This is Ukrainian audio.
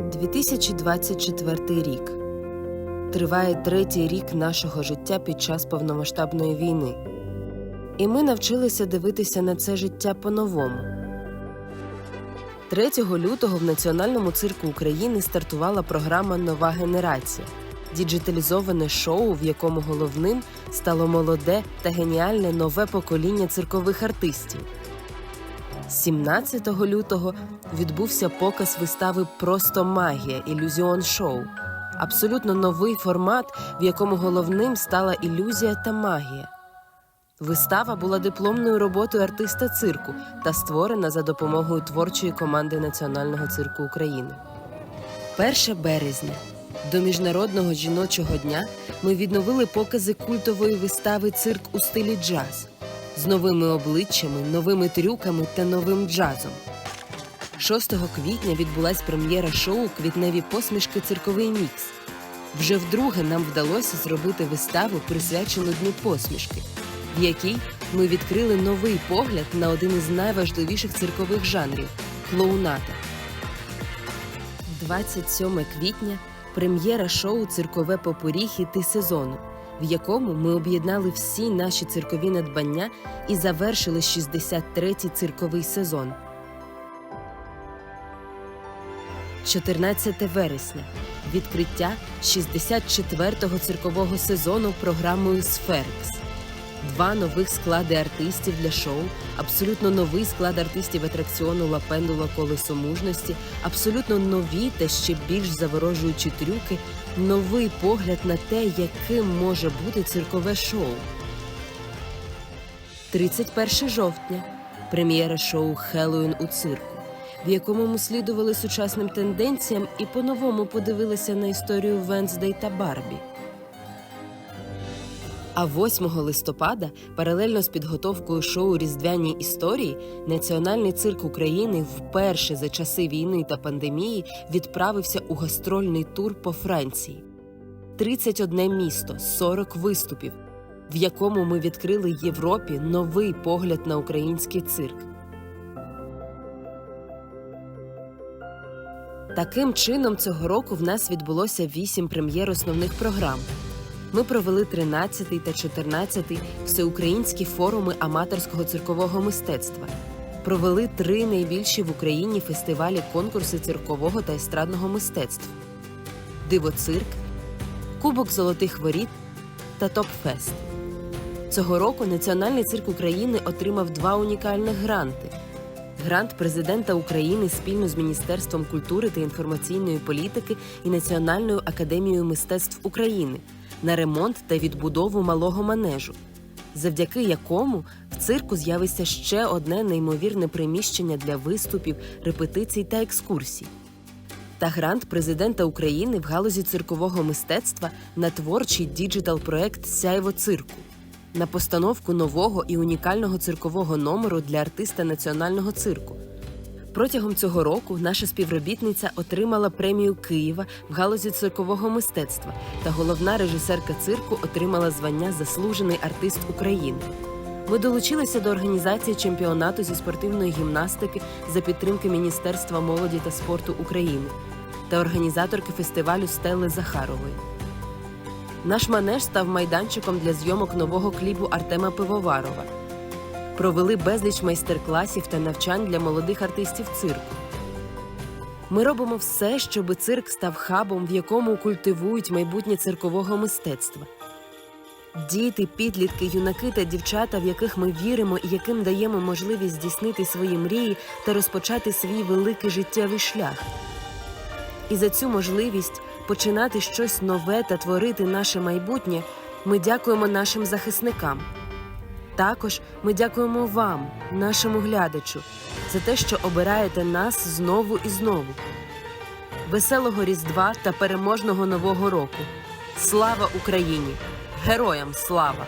2024 рік. Триває третій рік нашого життя під час повномасштабної війни. І ми навчилися дивитися на це життя по-новому. 3 лютого в Національному цирку України стартувала програма Нова генерація діджиталізоване шоу, в якому головним стало молоде та геніальне нове покоління циркових артистів. 17 лютого відбувся показ вистави Просто магія ілюзіон шоу. Абсолютно новий формат, в якому головним стала ілюзія та магія. Вистава була дипломною роботою артиста цирку та створена за допомогою творчої команди Національного цирку України. 1 березня до міжнародного жіночого дня ми відновили покази культової вистави Цирк у стилі джаз з новими обличчями, новими трюками та новим джазом. 6 квітня відбулась прем'єра шоу Квітневі посмішки Цирковий мікс. Вже вдруге нам вдалося зробити виставу, присвячену Дню посмішки, в якій ми відкрили новий погляд на один із найважливіших циркових жанрів клоуната. 27 квітня прем'єра шоу Циркове попурі хіти сезону, в якому ми об'єднали всі наші циркові надбання і завершили 63-й цирковий сезон. 14 вересня відкриття 64-го циркового сезону програмою Сферикс. Два нових склади артистів для шоу, абсолютно новий склад артистів атракціону Лапендула колесо мужності, абсолютно нові та ще більш заворожуючі трюки, новий погляд на те, яким може бути циркове шоу. 31 жовтня прем'єра шоу Хеллоуін у цирку, в якому ми слідували сучасним тенденціям і по-новому подивилися на історію Венздей та Барбі. А 8 листопада, паралельно з підготовкою шоу Різдвяні історії, Національний цирк України вперше за часи війни та пандемії відправився у гастрольний тур по Франції. 31 місто, 40 виступів, в якому ми відкрили Європі новий погляд на український цирк. Таким чином, цього року в нас відбулося вісім прем'єр основних програм. Ми провели 13-й та 14-й всеукраїнські форуми аматорського циркового мистецтва. Провели три найбільші в Україні фестивалі конкурси циркового та естрадного мистецтв: Дивоцирк, Кубок Золотих Воріт та Топфест. Цього року Національний цирк України отримав два унікальних гранти: грант президента України спільно з Міністерством культури та інформаційної політики і Національною академією мистецтв України на ремонт та відбудову малого манежу, завдяки якому в цирку з'явиться ще одне неймовірне приміщення для виступів, репетицій та екскурсій. Та грант президента України в галузі циркового мистецтва на творчий діджитал-проект Сяйво цирку на постановку нового і унікального циркового номеру для артиста національного цирку. Протягом цього року наша співробітниця отримала премію Києва в галузі циркового мистецтва, та головна режисерка цирку отримала звання Заслужений артист України. Ми долучилися до організації чемпіонату зі спортивної гімнастики за підтримки Міністерства молоді та спорту України та організаторки фестивалю Стелли Захарової. Наш манеж став майданчиком для зйомок нового кліпу Артема Пивоварова провели безліч майстер-класів та навчань для молодих артистів цирку. Ми робимо все, щоб цирк став хабом, в якому культивують майбутнє циркового мистецтва. Діти, підлітки, юнаки та дівчата, в яких ми віримо і яким даємо можливість здійснити свої мрії та розпочати свій великий життєвий шлях. І за цю можливість починати щось нове та творити наше майбутнє ми дякуємо нашим захисникам. Також ми дякуємо вам, нашому глядачу, за те, що обираєте нас знову і знову. Веселого Різдва та переможного Нового року! Слава Україні! Героям слава!